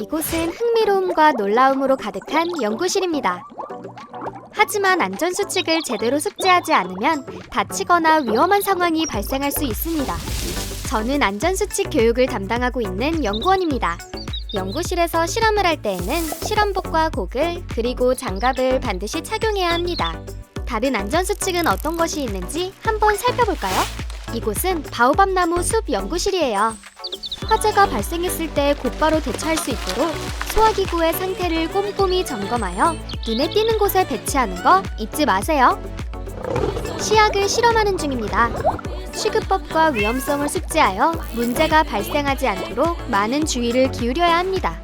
이곳은 흥미로움과 놀라움으로 가득한 연구실입니다. 하지만 안전수칙을 제대로 숙지하지 않으면 다치거나 위험한 상황이 발생할 수 있습니다. 저는 안전수칙 교육을 담당하고 있는 연구원입니다. 연구실에서 실험을 할 때에는 실험복과 고글 그리고 장갑을 반드시 착용해야 합니다. 다른 안전수칙은 어떤 것이 있는지 한번 살펴볼까요? 이곳은 바오밥나무 숲 연구실이에요. 화재가 발생했을 때 곧바로 대처할 수 있도록 소화기구의 상태를 꼼꼼히 점검하여 눈에 띄는 곳에 배치하는 거 잊지 마세요. 시약을 실험하는 중입니다. 취급법과 위험성을 숙지하여 문제가 발생하지 않도록 많은 주의를 기울여야 합니다.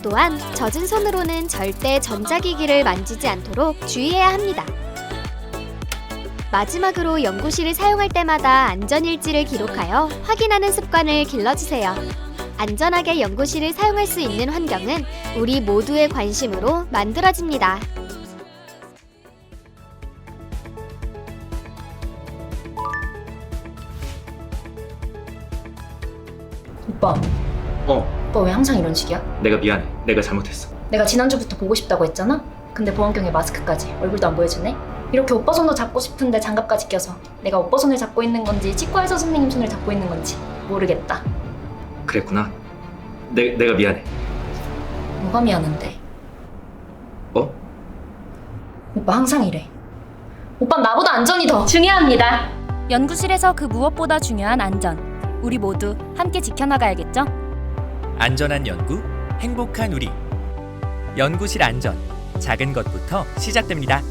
또한 젖은 손으로는 절대 전자기기를 만지지 않도록 주의해야 합니다. 마지막으로 연구실을 사용할 때마다 안전일지를 기록하여 확인하는 습관을 길러주세요. 안전하게 연구실을 사용할 수 있는 환경은 우리 모두의 관심으로 만들어집니다. 오빠, 어, 오빠 왜 항상 이런 식이야? 내가 미안해. 내가 잘못했어. 내가 지난주부터 보고 싶다고 했잖아? 근데 보안경에 마스크까지 얼굴도 안 보여주네? 이렇게 오빠 손도 잡고 싶은데 장갑까지 껴서 내가 오빠 손을 잡고 있는 건지 치과의사 선생님 손을 잡고 있는 건지 모르겠다. 그랬구나. 내, 내가 미안해. 뭐가 미안한데? 어? 오빠 항상 이래. 오빠 나보다 안전이 더 중요합니다. 연구실에서 그 무엇보다 중요한 안전. 우리 모두 함께 지켜나가야겠죠? 안전한 연구, 행복한 우리. 연구실 안전. 작은 것부터 시작됩니다.